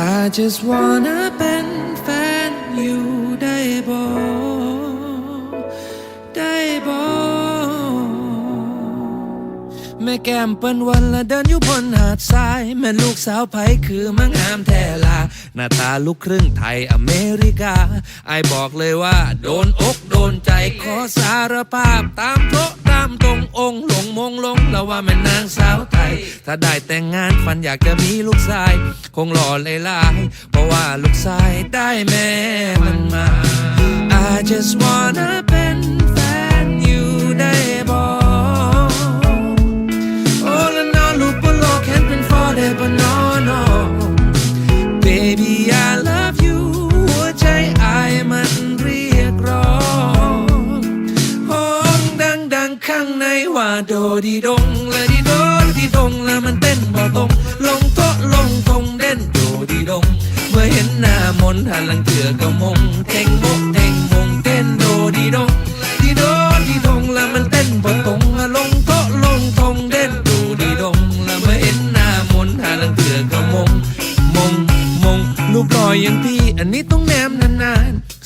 I just wanna เป็นแฟนอยู่ได้บ่ได้บ่แม่แก้มเปิ้นวันละเดินอยู่บนหาดทราย แม่ลูกสาวไผคือมังงามแท้ลาหน้าตาลูกครึ่งไทยอเมริกาไอบอกเลยว่า โดนอกโดนใจขอสารภาพตามโต๊ะ ตามตรงองค์หลงมงลงแล้วว่าแม่นางสาวไทย ถ้าได้แต่งงานฝันอยากจะมีลูกชาย คงหล่อเลยลาย เพราะว่าลูกชายได้แม่มันมา I just wanna โดดีดงและดีโดดีดงและมันเต้นบ่ตรงลงโตลงทงเด่นโดดีดง เมื่อเห็นหน้ามนหันหลังเถื่อก็มงเท่งโมกเท่งมงเต้นโดดีดงดีโดดีดง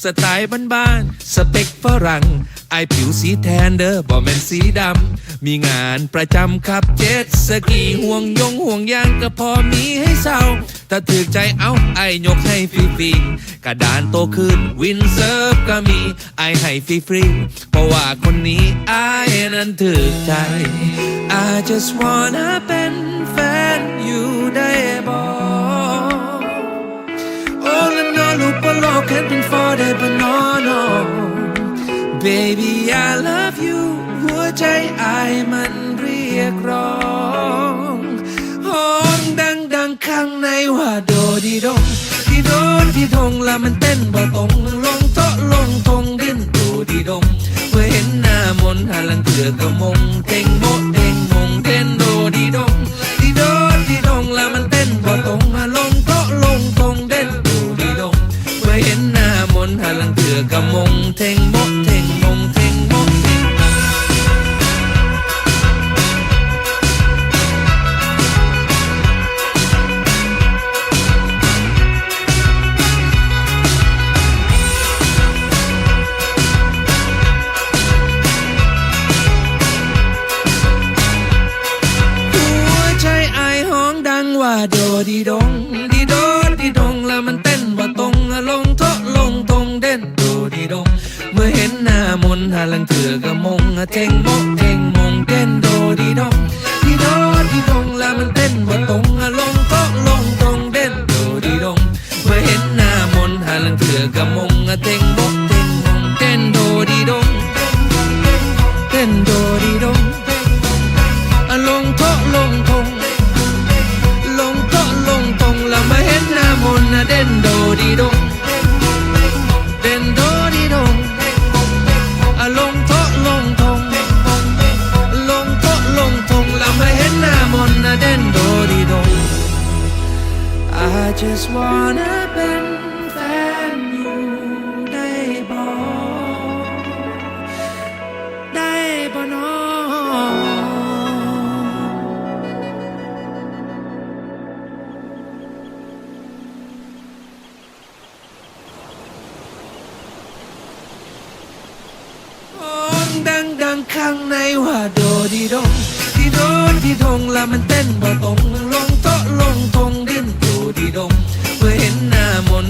สไตล์บ้านๆสเปคฝรั่งไอผิวสีแทนเด้อบ่แมนสีดำ มีงานประจำขับเจ็ตสกีห่วงยงห่วงยางก็พอมีให้เศร้า ถ้าถือใจเอาไอยกให้ฟรีๆกระดานโตขึ้นวินเซิร์ฟก็มีไอให้ฟรีๆเพราะว่าคนนี้ไอนั้นถือใจ I just wanna เป็นแฟน it, but no, no Baby I love you. หัวใจไอ้มันเรียกร้องห้องดังดังข้างในว่าโดดีดงดีโดดีดงแล้วมันเต้นบ่ตรงลงโตะลงทงดิ้นดูดีดงเมื่อเห็นหน้ามนหันหลังเถื่อก็มงเท่งโมเท่งม โดดีดงดีโดดีดงแล้วมันเต้นว่าตรงลงโต๊ะลงตรงเด่นโดดีดง เมื่อเห็นหน้ามนหาลังเถื่อก็มงเท่งโมกเท่งมงเต้นโดดีดงดีโดดีดงแล้วมันเต้นว่าตรงลงโต๊ะลงตรงเด่นโดดีดง เมื่อเห็นหน้ามนหาลังเถื่อก็มงเท่งโมกเท่งมงเต้นโดดีดงเต้นโดดีดงลงโต๊ะลงทง just wanna เป็นแฟนอยู่ได้บ่ได้บ่น้องห้องดังดังข้างในว่าโดดีดงดีโดดีดงแล้วมันเต้นบ่ตรงลงโตะลงทงด นโดดีดงเมื่อเห็นหน้ามน